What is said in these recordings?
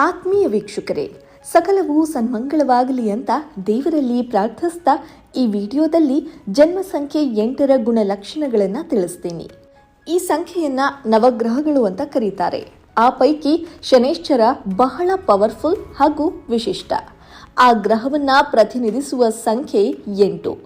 ಆತ್ಮೀಯ ವೀಕ್ಷಕರೇ, ಸಕಲವೂ ಸನ್ಮಂಗಳವಾಗಲಿ ಅಂತ ದೇವರಲ್ಲಿ ಪ್ರಾರ್ಥಿಸ್ತಾ ಈ ವಿಡಿಯೋದಲ್ಲಿ ಜನ್ಮ ಸಂಖ್ಯೆ ಎಂಟರ ಗುಣಲಕ್ಷಣಗಳನ್ನು ತಿಳಿಸ್ತೀನಿ. ಈ ಸಂಖ್ಯೆಯನ್ನ ನವಗ್ರಹಗಳು ಅಂತ ಕರೀತಾರೆ. ಆ ಪೈಕಿ ಶನೇಶ್ಚರ ಬಹಳ ಪವರ್ಫುಲ್ ಹಾಗೂ ವಿಶಿಷ್ಟ. ಆ ಗ್ರಹವನ್ನ ಪ್ರತಿನಿಧಿಸುವ ಸಂಖ್ಯೆ ಎಂಟು.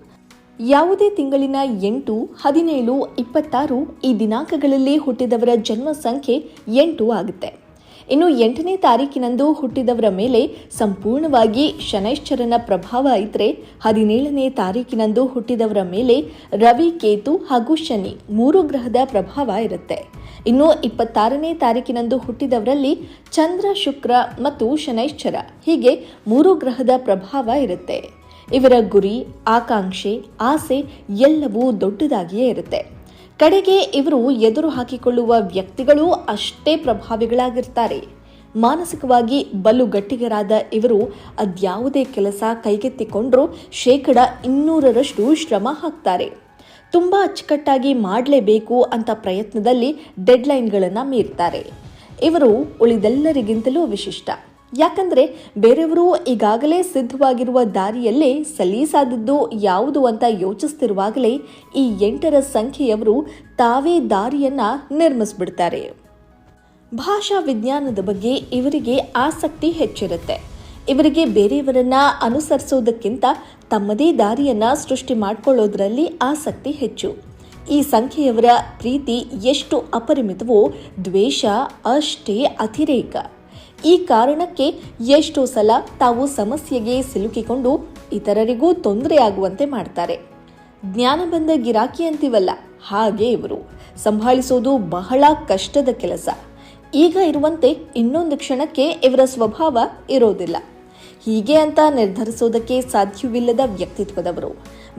ಯಾವುದೇ ತಿಂಗಳಿನ ಎಂಟು, ಹದಿನೇಳು, ಇಪ್ಪತ್ತಾರು ಈ ದಿನಾಂಕಗಳಲ್ಲಿ ಹುಟ್ಟಿದವರ ಜನ್ಮ ಸಂಖ್ಯೆ ಎಂಟು ಆಗುತ್ತೆ. ಇನ್ನು ಎಂಟನೇ ತಾರೀಕಿನಂದು ಹುಟ್ಟಿದವರ ಮೇಲೆ ಸಂಪೂರ್ಣವಾಗಿ ಶನೈಶ್ಚರನ ಪ್ರಭಾವ ಇದ್ರೆ ಹದಿನೇಳನೇ ತಾರೀಕಿನಂದು ಹುಟ್ಟಿದವರ ಮೇಲೆ ರವಿ, ಕೇತು ಹಾಗೂ ಶನಿ ಮೂರು ಗ್ರಹದ ಪ್ರಭಾವ ಇರುತ್ತೆ. ಇನ್ನು ಇಪ್ಪತ್ತಾರನೇ ತಾರೀಕಿನಂದು ಹುಟ್ಟಿದವರಲ್ಲಿ ಚಂದ್ರ, ಶುಕ್ರ ಮತ್ತು ಶನೈಶ್ಚರ ಹೀಗೆ ಮೂರು ಗ್ರಹದ ಪ್ರಭಾವ ಇರುತ್ತೆ. ಇವರ ಗುರಿ, ಆಕಾಂಕ್ಷೆ, ಆಸೆ ಎಲ್ಲವೂ ದೊಡ್ಡದಾಗಿಯೇ ಇರುತ್ತೆ. ಕಡೆಗೆ ಇವರು ಎದುರು ಹಾಕಿಕೊಳ್ಳುವ ವ್ಯಕ್ತಿಗಳು ಅಷ್ಟೇ ಪ್ರಭಾವಿಗಳಾಗಿರ್ತಾರೆ. ಮಾನಸಿಕವಾಗಿ ಬಲು ಗಟ್ಟಿಗರಾದ ಇವರು ಅದ್ಯಾವುದೇ ಕೆಲಸ ಕೈಗೆತ್ತಿಕೊಂಡರೂ ಶೇಕಡ ಇನ್ನೂರರಷ್ಟು ಶ್ರಮ ಹಾಕ್ತಾರೆ. ತುಂಬ ಅಚ್ಚುಕಟ್ಟಾಗಿ ಮಾಡಲೇಬೇಕು ಅಂತ ಪ್ರಯತ್ನದಲ್ಲಿ ಡೆಡ್ಲೈನ್ಗಳನ್ನು ಮೀರ್ತಾರೆ. ಇವರು ಉಳಿದೆಲ್ಲರಿಗಿಂತಲೂ ವಿಶಿಷ್ಟ. ಯಾಕಂದ್ರೆ ಬೇರೆಯವರು ಈಗಾಗಲೇ ಸಿದ್ಧವಾಗಿರುವ ದಾರಿಯಲ್ಲೇ ಸಲೀಸಾದದ್ದು ಯಾವುದು ಅಂತ ಯೋಚಿಸ್ತಿರುವಾಗಲೇ ಈ ಎಂಟರ ಸಂಖ್ಯೆಯವರು ತಾವೇ ದಾರಿಯನ್ನು ನಿರ್ಮಿಸ್ಬಿಡ್ತಾರೆ. ಭಾಷಾ ವಿಜ್ಞಾನದ ಬಗ್ಗೆ ಇವರಿಗೆ ಆಸಕ್ತಿ ಹೆಚ್ಚಿರುತ್ತೆ. ಇವರಿಗೆ ಬೇರೆಯವರನ್ನ ಅನುಸರಿಸೋದಕ್ಕಿಂತ ತಮ್ಮದೇ ದಾರಿಯನ್ನು ಸೃಷ್ಟಿ ಮಾಡಿಕೊಳ್ಳೋದ್ರಲ್ಲಿ ಆಸಕ್ತಿ ಹೆಚ್ಚು. ಈ ಸಂಖ್ಯೆಯವರ ಪ್ರೀತಿ ಎಷ್ಟು ಅಪರಿಮಿತವೋ ದ್ವೇಷ, ಅಷ್ಟೇ ಅತಿರೇಕ. ಈ ಕಾರಣಕ್ಕೆ ಎಷ್ಟೋ ಸಲ ತಾವು ಸಮಸ್ಯೆಗೆ ಸಿಲುಕಿಕೊಂಡು ಇತರರಿಗೂ ತೊಂದರೆಯಾಗುವಂತೆ ಮಾಡ್ತಾರೆ. ಜ್ಞಾನ ಬಂದ ಗಿರಾಕಿ ಅಂತೀವಲ್ಲ, ಹಾಗೆ ಇವರು. ಸಂಭಾಳಿಸೋದು ಬಹಳ ಕಷ್ಟದ ಕೆಲಸ. ಈಗ ಇರುವಂತೆ ಇನ್ನೊಂದು ಕ್ಷಣಕ್ಕೆ ಇವರ ಸ್ವಭಾವ ಇರೋದಿಲ್ಲ. ಹೀಗೆ ಅಂತ ನಿರ್ಧರಿಸೋದಕ್ಕೆ ಸಾಧ್ಯವಿಲ್ಲದ ವ್ಯಕ್ತಿತ್ವದವರು.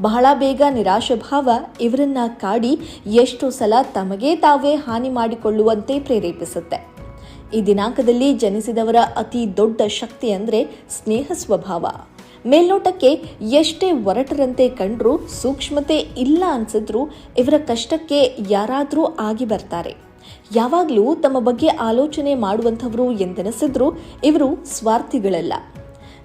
ಬಹಳ ಬೇಗ ನಿರಾಶಭಾವ ಇವರನ್ನ ಕಾಡಿ ಎಷ್ಟೋ ಸಲ ತಮಗೇ ತಾವೇ ಹಾನಿ ಮಾಡಿಕೊಳ್ಳುವಂತೆ ಪ್ರೇರೇಪಿಸುತ್ತೆ. ಈ ದಿನಾಂಕದಲ್ಲಿ ಜನಿಸಿದವರ ಅತಿ ದೊಡ್ಡ ಶಕ್ತಿ ಅಂದರೆ ಸ್ನೇಹ ಸ್ವಭಾವ. ಮೇಲ್ನೋಟಕ್ಕೆ ಎಷ್ಟೇ ಒರಟರಂತೆ ಕಂಡರೂ ಸೂಕ್ಷ್ಮತೆ ಇಲ್ಲ ಅನ್ಸಿದ್ರು ಇವರ ಕಷ್ಟಕ್ಕೆ ಯಾರಾದರೂ ಆಗಿ ಬರ್ತಾರೆ. ಯಾವಾಗಲೂ ತಮ್ಮ ಬಗ್ಗೆ ಆಲೋಚನೆ ಮಾಡುವಂಥವರು ಎಂದೆನಿಸಿದ್ರು ಇವರು ಸ್ವಾರ್ಥಿಗಳಲ್ಲ.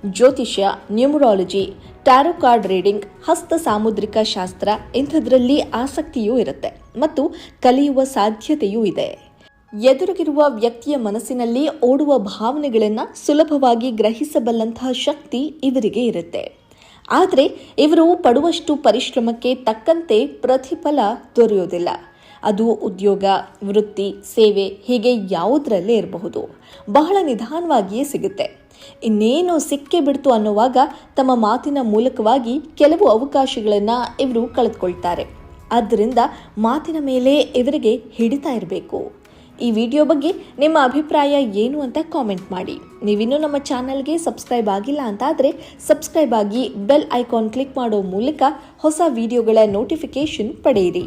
ಜ್ಯೋತಿಷ್ಯ, ನ್ಯೂಮರಾಲಜಿ, ಟ್ಯಾರೋ ಕಾರ್ಡ್ ರೀಡಿಂಗ್, ಹಸ್ತ ಸಾಮುದ್ರಿಕ ಶಾಸ್ತ್ರ ಇಂಥದ್ರಲ್ಲಿ ಆಸಕ್ತಿಯೂ ಇರುತ್ತೆ ಮತ್ತು ಕಲಿಯುವ ಸಾಧ್ಯತೆಯೂ ಇದೆ. ಎದುರಿಗಿರುವ ವ್ಯಕ್ತಿಯ ಮನಸ್ಸಿನಲ್ಲಿ ಓಡುವ ಭಾವನೆಗಳನ್ನು ಸುಲಭವಾಗಿ ಗ್ರಹಿಸಬಲ್ಲಂತಹ ಶಕ್ತಿ ಇವರಿಗೆ ಇರುತ್ತೆ. ಆದರೆ ಇವರು ಪಡುವಷ್ಟು ಪರಿಶ್ರಮಕ್ಕೆ ತಕ್ಕಂತೆ ಪ್ರತಿಫಲ ದೊರೆಯೋದಿಲ್ಲ ಅದು ಉದ್ಯೋಗ, ವೃತ್ತಿ, ಸೇವೆ ಹೀಗೆ ಯಾವುದರಲ್ಲೇ ಇರಬಹುದು. ಬಹಳ ನಿಧಾನವಾಗಿಯೇ ಸಿಗುತ್ತೆ. ಇನ್ನೇನು ಸಿಕ್ಕೇ ಬಿಡ್ತು ಅನ್ನುವಾಗ ತಮ್ಮ ಮಾತಿನ ಮೂಲಕವಾಗಿ ಕೆಲವು ಅವಕಾಶಗಳನ್ನು ಇವರು ಕಳೆದುಕೊಳ್ತಾರೆ. ಆದ್ದರಿಂದ ಮಾತಿನ ಮೇಲೆ ಇವರಿಗೆ ಹಿಡಿತಾ ಇರಬೇಕು. ಈ ವಿಡಿಯೋ ಬಗ್ಗೆ ನಿಮ್ಮ ಅಭಿಪ್ರಾಯ ಏನು ಅಂತ ಕಾಮೆಂಟ್ ಮಾಡಿ. ನೀವಿನ್ನೂ ನಮ್ಮ ಚಾನಲ್ಗೆ ಸಬ್ಸ್ಕ್ರೈಬ್ ಆಗಿಲ್ಲ ಅಂತಾದರೆ ಸಬ್ಸ್ಕ್ರೈಬ್ ಆಗಿ ಬೆಲ್ ಐಕಾನ್ ಕ್ಲಿಕ್ ಮಾಡೋ ಮೂಲಕ ಹೊಸ ವಿಡಿಯೋಗಳ ನೋಟಿಫಿಕೇಶನ್ ಪಡೆಯಿರಿ.